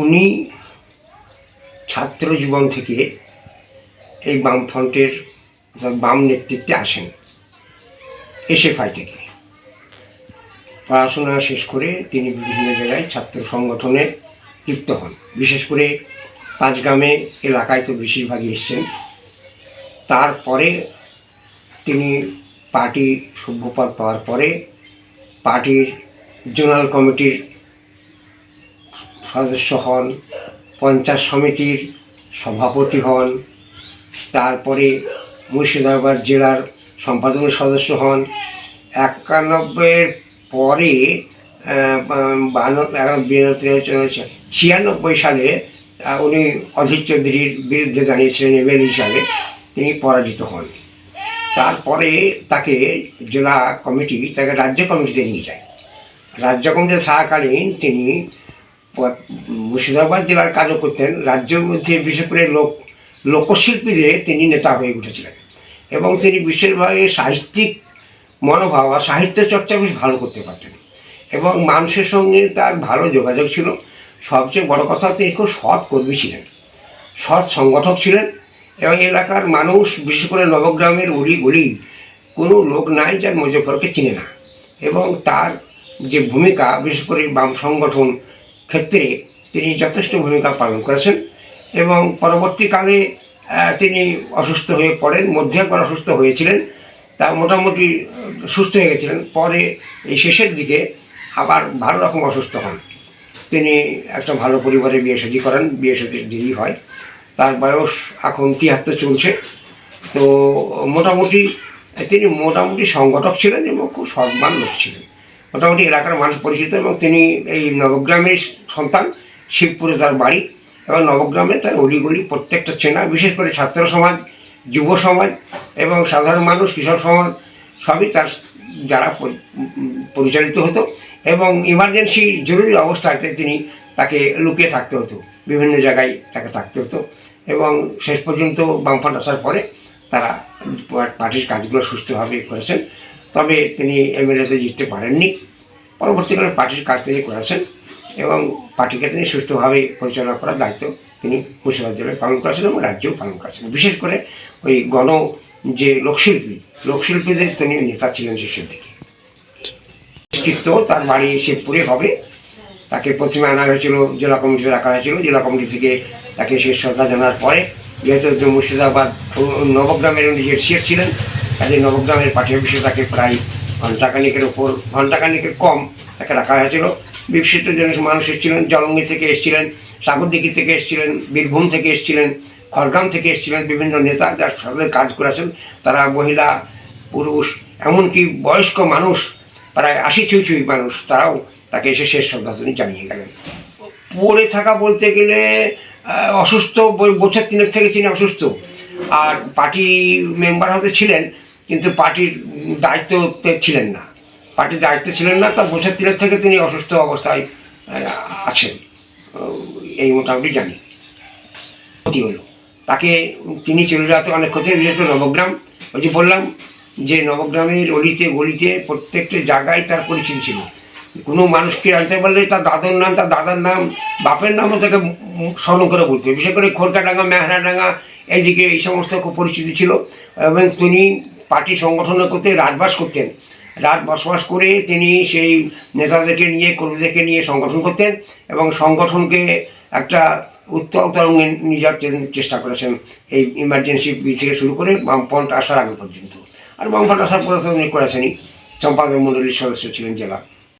উনি ছাত্র জীবন থেকে এই বামফ্রন্টের বাম নেতৃত্বে আসেন, এসএফআই থেকে। পড়াশোনা শেষ করে তিনি বিভিন্ন জায়গায় ছাত্র সংগঠনে লিপ্ত হন। বিশেষ করে পাঁচগ্রামে এলাকায় তো বেশিরভাগই এসছেন। তারপরে তিনি পার্টি সভ্যপদ পাওয়ার পরে পার্টির জোনাল কমিটির সদস্য হন পঞ্চায়েত সমিতির সভাপতি হন, তারপরে মুর্শিদাবাদ জেলার সম্পাদক সদস্য হন। একানব্বইয়ের পরে ছিয়ানব্বই সালে উনি অধীর চৌধুরীর বিরুদ্ধে দাঁড়িয়েছিলেন এমএলএ হিসাবে তিনি পরাজিত হন। তারপরে তাকে জেলা কমিটি, তাকে রাজ্য কমিটিতে নিয়ে যায়। রাজ্য কমিটিতে থাকাকালীন তিনি মুর্শিদাবাদ জেলার কাজও করতেন। রাজ্যের মধ্যে বিশেষ করে লোক লোকশিল্পীদের তিনি নেতা হয়ে উঠেছিলেন। এবং তিনি বিশেষভাবে সাহিত্যিক মনোভাব আর সাহিত্য চর্চা বেশ ভালো করতে পারতেন। এবং মানুষের সঙ্গে তার ভালো যোগাযোগ ছিল। সবচেয়ে বড় কথা তিনি খুব সৎ কর্মী ছিলেন। সৎ সংগঠক ছিলেন। এবং এলাকার মানুষ, বিশেষ করে নবগ্রামের উড়ি গলি কোনো লোক নাই যার মুজফরকে চিনে না। এবং তার যে ভূমিকা, বিশেষ করে বাম সংগঠন ক্ষেত্রে তিনি যথেষ্ট ভূমিকা পালন করেছেন এবং পরবর্তীকালে তিনি অসুস্থ হয়ে পড়েন, মধ্যে একবার অসুস্থ হয়েছিলেন, তা মোটামুটি সুস্থ হয়ে গেছিলেন। পরে এই শেষের দিকে আবার ভালো রকম অসুস্থ হন। তিনি একটা ভালো পরিবারে বিয়ে শাদী করেন, বিয়ে শাদী দেরি হয়। তার বয়স এখন তিয়াত্তর চলছে। তো মোটামুটি, তিনি মোটামুটি সংগঠক ছিলেন এবং খুব সম্মান লোক ছিলেন। মোটামুটি এলাকার মানুষ পরিচিত এবং তিনি এই নবগ্রামের সন্তান শিবপুরে তার বাড়ি এবং নবগ্রামে তার অলিগলি প্রত্যেকটা চেনা, বিশেষ করে ছাত্র সমাজ, যুব সমাজ এবং সাধারণ মানুষ, কৃষক সমাজ, সবই তার যারা পরিচালিত হতো এবং ইমার্জেন্সি জরুরি অবস্থাতে তিনি তাকে লুকিয়ে থাকতে হতো, বিভিন্ন জায়গায় তাকে থাকতে হতো এবং শেষ পর্যন্ত বামফ্রন্ট আসার পরে তারা পার্টির কাজগুলো সুস্থভাবে করেছেন। তবে তিনি এমএলএতে জিততে পারেননি। পরবর্তীকালে পার্টির কাজ তিনি করেছেন। এবং পার্টিকে তিনি সুস্থভাবে পরিচালনা করার দায়িত্ব তিনি মুর্শিদাবাদ জেলায় পালন করেছেন এবং রাজ্যেও পালন করেছেন। বিশেষ করে ওই গণ যে লোকশিল্পী, লোকশিল্পীদের তিনি নেতা ছিলেন শেষের দিকে। তার বাড়ি শিবপুরে হবে। তাকে প্রথমে আনা হয়েছিল, জেলা কমিটিতে রাখা হয়েছিল। জেলা কমিটি থেকে তাকে শেষ শ্রদ্ধা জানার পরে যেহেতু মুর্শিদাবাদ নবগ্রামের যে শেষ ছিলেন কাজে নবগ্রামের পার্টি অফিসে তাকে প্রায় ঘণ্টাখানিকের ওপর ঘণ্টাখানিকের কম তাকে রাখা হয়েছিল। বিশিষ্ট জন মানুষ এসেছিলেন জলঙ্গি থেকে এসেছিলেন, সাগরদিঘি থেকে এসেছিলেন, বীরভূম থেকে এসেছিলেন, খড়গ্রাম থেকে এসেছিলেন বিভিন্ন নেতা যার সাথে কাজ করেছেন। তারা মহিলা, পুরুষ, এমনকি বয়স্ক মানুষ, প্রায় আশি ছুঁই ছুঁই মানুষ, তারাও তাকে এসে শেষ শ্রদ্ধাঞ্জলি জানিয়ে গেলেন। পড়ে থাকা বলতে গেলে অসুস্থ বছর তিনেক থেকে তিনি অসুস্থ। আর পার্টি মেম্বার হতে ছিলেন কিন্তু পার্টির দায়িত্বতে ছিলেন না। পার্টির দায়িত্ব ছিলেন না তা বছর তিনেক থেকে তিনি অসুস্থ অবস্থায় আছেন। এই মোটামুটি জানি। ক্ষতি হলো। তাকে তিনি চলে যাতে অনেক ক্ষতি বিশেষ করে নবগ্রাম। ওই যে বললাম যে নবগ্রামের অলিতে, গলিতে প্রত্যেকটা জায়গায় তার পরিচিতি ছিল। কোনো মানুষকে আনতে পারলে তার দাদার নাম, তার দাদার নাম, বাপের নামও তাকে স্মরণ করে বলতে বিশেষ করে খোরকাডাঙ্গা, মেহরাডাঙ্গা, এইদিকে এই সমস্ত পরিচিতি ছিল। এবং তিনি পার্টি সংগঠন করতে রাজবাস করতেন। রাত বসবাস করে তিনি সেই নেতাদেরকে নিয়ে, কর্মীদেরকে নিয়ে সংগঠন করতেন এবং সংগঠনকে একটা উত্তর তরঙ্গে নিয়ে যাওয়ার চেষ্টা করেছেন। এই ইমার্জেন্সি থেকে শুরু করে বামফ্রন্ট আসার আগে পর্যন্ত। আর বামফ্রন্ট আসার পর তো উনি করেছেনই। সম্পাদক মণ্ডলীর সদস্য ছিলেন জেলা।